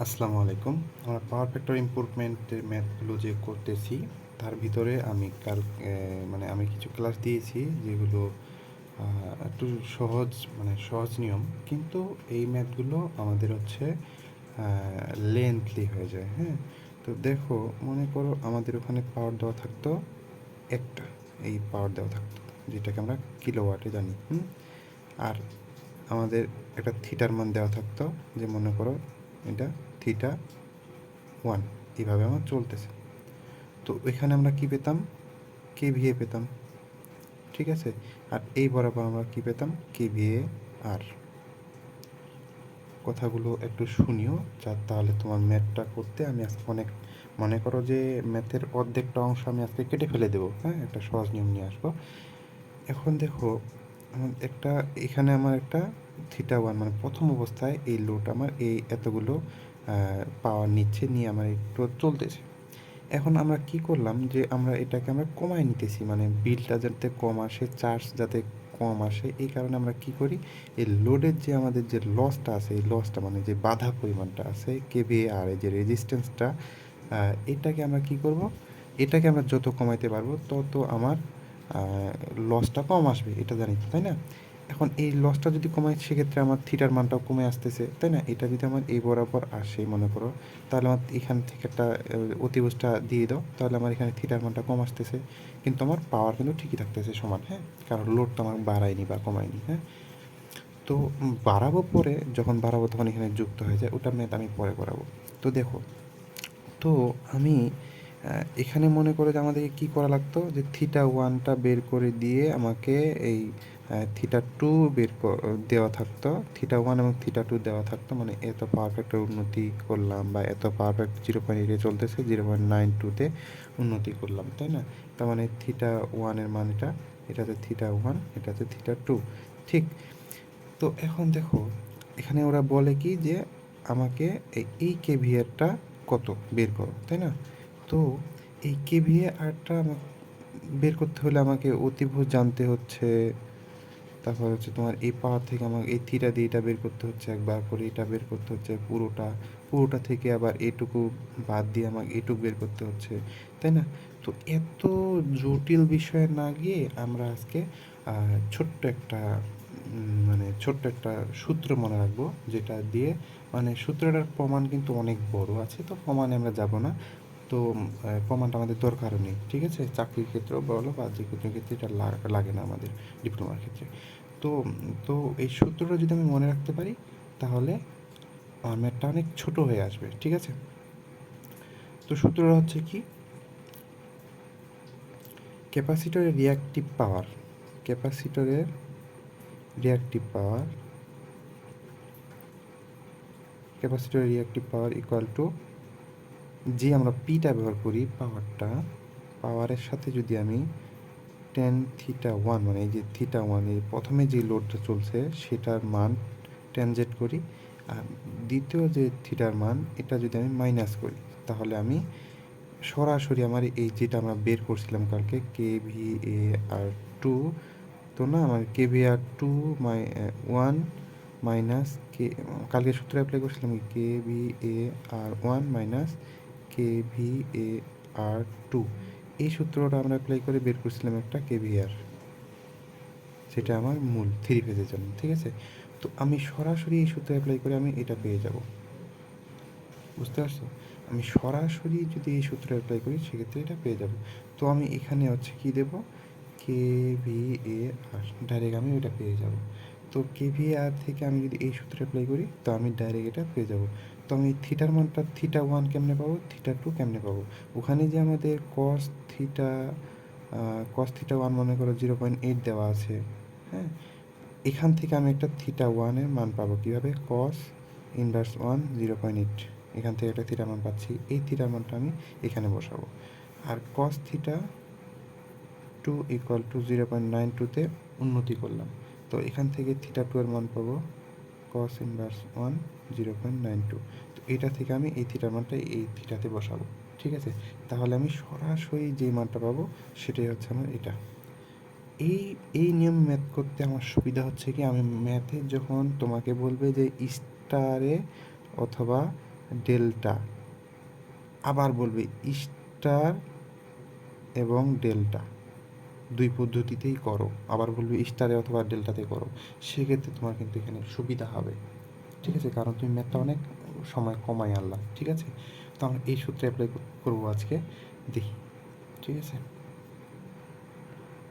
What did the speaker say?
আসসালামু আলাইকুম। আমরা পাওয়ার ফ্যাক্টর ইমপ্রুভমেন্টের ম্যাথগুলো যে করতেছি, তার ভিতরে আমি কাল মানে আমি কিছু ক্লাস দিয়েছি যেগুলো একটু সহজ মানে সহজ নিয়ম। কিন্তু এই ম্যাথগুলো আমাদের হচ্ছে লেন্থলি হয়ে যায় হ্যাঁ? তো দেখো, মনে করো আমাদের ওখানে পাওয়ার দেওয়া থাকতো একটা, এই পাওয়ার দেওয়া থাকতো, যেটাকে আমরা কিলোওয়াটে জানি আর আমাদের একটা থিটার মান দেওয়া থাকতো, যে মনে করো এটা থিটা ওয়ান এইভাবে আমার চলতেছে। তো এখানে আমরা কি পেতাম? কে ভিএ পেতাম। ঠিক আছে? আর এই বরাবর আমরা কি পেতাম? কে ভিএ আর কথাগুলো একটু শুনিও, যা তাহলে তোমার ম্যাথটা করতে আমি আজকে অনেক, মনে করো যে ম্যাথের অর্ধেকটা অংশ আমি আজকে কেটে ফেলে দেবো। হ্যাঁ একটা সহজ নিয়ম নিয়ে আসব। এখন দেখো একটা এখানে আমার একটা থিটা ওয়ান মানে প্রথম অবস্থায় এই লোড আমার এই এতগুলো পাওয়ার নিচ্ছে নিয়ে আমার একটু চলতেছে। এখন আমরা কি করলাম যে আমরা এটাকে আমরা কমায় নিতেছি মানে বিলটা যাতে কম আসে চার্জ যাতে কম আসে, এই কারণে আমরা কি করি? এই লোডের যে আমাদের যে লসটা আছে, এই লসটা মানে যে বাধা পরিমাণটা আছে কেভি আর এই যে রেজিস্ট্যান্সটা এটাকে আমরা কি করব? এটাকে আমরা যত কমাইতে পারব, তত আমার লসটা কম আসবে এটা জানি তো, তাই না? এখন এই লসটা যদি কমায় সেক্ষেত্রে আমার থিটার মানটাও কমে আসতেছে তাই না? এটা যদি আমার এই বরাবর আসে মনে করো তাহলে আমার এখান থেকে একটা আহ, দিয়ে দাও তাহলে আমার এখানে থিটার মানটা কম আসতেছে। কিন্তু আমার পাওয়ার কিন্তু ঠিকই থাকতেছে সমান হ্যাঁ? কারণ লোডটা আমার বাড়ায়নি বা কমায়নি হ্যাঁ? তো বাড়াবো পরে যখন বাড়াবো তখন এখানে যুক্ত হয়ে যায় ওটা ম্যাথ আমি পরে করাবো। তো দেখো তো আমি এখানে মনে করে যে আমাদেরকে কী করা লাগতো? যে থিটা ওয়ানটা বের করে দিয়ে আমাকে এই থিটা টু বের দেওয়া থাকতো। থিটা ওয়ান এবং থিটা টু দেওয়া থাকতো। মানে এত পারফেক্ট উন্নতি করলাম বা এত পারফেক্ট জিরো পয়েন্ট এইটে চলতেছে জিরো পয়েন্ট নাইন টুতে উন্নতি করলাম, তাই না? তার মানে থিটা ওয়ানের মান এটা এটা থিটা ওয়ান এটাতে থিটা টু ঠিক। তো এখন দেখো, এখানে ওরা বলে কি যে আমাকে এই কেভিআরটা কত বের করো, তাই না? তো এই কেভিআরটা আমাকে বের করতে হলে আমাকে অতিভুজ জানতে হচ্ছে। তারপর হচ্ছে তোমার এই পাওয়ার থেকে আমাকে এই থিটা দিয়ে এটা বের করতে হচ্ছে, একবার করে এটা বের করতে হচ্ছে, পুরোটা পুরোটা থেকে আবার এটুকু বাদ দিয়ে আমাকে এটুকু বের করতে হচ্ছে, তাই না? তো এত জটিল বিষয়ে না গিয়ে আমরা আজকে ছোট্ট একটা মানে ছোট্ট একটা সূত্র মনে রাখব, যেটা দিয়ে মানে সূত্রটার প্রমাণ কিন্তু অনেক বড় আছে, তো প্রমাণে আমরা যাব না। তো প্রমাণটা আমাদের দরকারও নেই, ঠিক আছে? চাকরির ক্ষেত্রেও বলো বা যে কোনো ক্ষেত্রে এটা লাগে না আমাদের ডিপ্লোমার ক্ষেত্রে। তো তো এই সূত্রটা যদি আমি মনে রাখতে পারি, তাহলে আমার ম্যাথটা অনেক ছোট হয়ে আসবে, ঠিক আছে? তো সূত্রটা হচ্ছে কি? ক্যাপাসিটরের রিয়াক্টিভ পাওয়ার ক্যাপাসিটরের রিয়াক্টিভ পাওয়ার ক্যাপাসিটরের রিয়াক্টিভ পাওয়ার ইকুয়াল টু যে আমরা পিটা ব্যবহার করি পাওয়ারটা পাওয়ারের সাথে যদি আমি টেন থিটা ওয়ান মানে এই যে থিটা ওয়ান এই প্রথমে যে লোডটা চলছে, সেটার মান ট্যানজেট করি। আর দ্বিতীয় যে থিটার মান, এটা যদি আমি মাইনাস করি, তাহলে আমি সরাসরি আমার এই যেটা আমরা বের করছিলাম কালকে কে ভি এ আর টু তো না, আমার K V R two my one minus K কালকে সূত্র অ্যাপ্লাই করছিলাম K? V A R one minus K V A R two এই সূত্রটা আমরা অ্যাপ্লাই করে বের করছিলাম একটা কেভিআর সেটা আমার মূল থ্রি ফেজের জন্য, ঠিক আছে? তো আমি সরাসরি এই সূত্র অ্যাপ্লাই করে আমি এটা পেয়ে যাব। বুঝতে পারছ? আমি সরাসরি যদি এই সূত্র অ্যাপ্লাই করি, সেক্ষেত্রে এটা পেয়ে যাব। তো আমি এখানে হচ্ছে কি দেব? কে ভি এ আর ডাইরেক্ট আমি ওটা পেয়ে যাব। তো কে ভি আর থেকে আমি যদি এই সূত্রে অ্যাপ্লাই করি, তো আমি ডাইরেক্ট এটা পেয়ে যাব। তো আমি থিটার মানটা থিটা ওয়ান কেমনে পাবো? থিটা টু কেমনে পাবো? ওখানে যে আমাদের cos theta cos theta one মনে করো জিরো পয়েন্ট এইট দেওয়া আছে হ্যাঁ? এখান থেকে আমি একটা থিটা ওয়ানের মান পাবো কীভাবে? Cos inverse one zero point eight এখান থেকে একটা থিটা মান পাচ্ছি, এই থিটার মানটা আমি এখানে বসাবো। আর cos theta two equal to zero point nine টুতে উন্নতি করলাম। তো এখান থেকে থিটা টু এর মান পাবো cos inverse one zero point nine two তো এটা থেকে আমি এই থিটার মানটা এই থিটাতে বসাবো, ঠিক আছে? তাহলে আমি সরাসরি যে মানটা পাবো সেটাই হচ্ছে আমার এটা। এই এই নিয়ম ম্যাথ করতে আমার সুবিধা হচ্ছে কি, আমি ম্যাথে যখন তোমাকে বলবে যে স্টারে অথবা ডেল্টা আবার বলবে স্টার এবং ডেল্টা দুই পদ্ধতিতেই করো। আবার বলবে স্টারে অথবা ডেল্টাতে করো। সেক্ষেত্রে তোমার কিন্তু এখানে সুবিধা হবে। ঠিক আছে? কারণ তুমি ম্যাথটা অনেক সময় কমাই আনলা। ঠিক আছে? তো আমরা এই সূত্রে অ্যাপ্লাই করব আজকে। দেখি। ঠিক আছে?